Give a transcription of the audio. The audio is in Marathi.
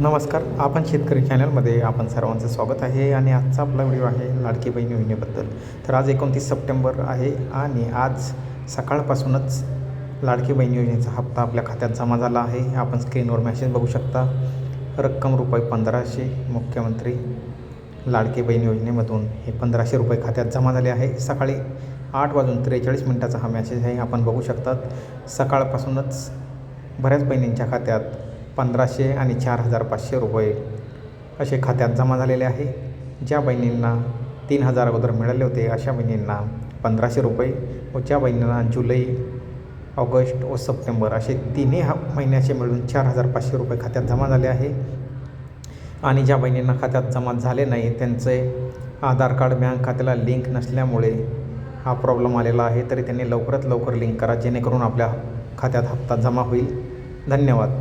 नमस्कार आपण शेतकरी चॅनलमध्ये आपण सर्वांचं स्वागत आहे आणि आजचा आपला व्हिडिओ आहे लाडकी बहीण योजनेबद्दल. तर आज एकोणतीस सप्टेंबर आहे आणि आज सकाळपासूनच लाडकी बहीण योजनेचा हप्ता आपल्या खात्यात जमा झाला आहे. आपण स्क्रीनवर मेसेज बघू शकता. रक्कम रुपये पंधराशे मुख्यमंत्री लाडकी बहीण योजनेमधून हे पंधराशे रुपये खात्यात जमा झाले आहे. सकाळी आठ वाजून त्रेचाळीस मिनटाचा हा मेसेज आहे. आपण बघू शकतात सकाळपासूनच बऱ्याच बहिणींच्या खात्यात पंधराशे आणि चार हजार पाचशे रुपये असे खात्यात जमा झालेले आहे. ज्या बहिणींना तीन हजार अगोदर मिळाले होते अशा बहिणींना पंधराशे रुपये व ज्या बहिणींना जुलै ऑगस्ट व सप्टेंबर असे तिन्ही हा महिन्याचे मिळून चार हजार पाचशे रुपये खात्यात जमा झाले आहे. आणि ज्या बहिणींना खात्यात जमा झाले नाही त्यांचे आधार कार्ड बँक खात्याला लिंक नसल्यामुळे हा प्रॉब्लेम आलेला आहे. तरी त्यांनी लवकरात लवकर लिंक करा जेणेकरून आपल्या खात्यात हप्ता जमा होईल. धन्यवाद.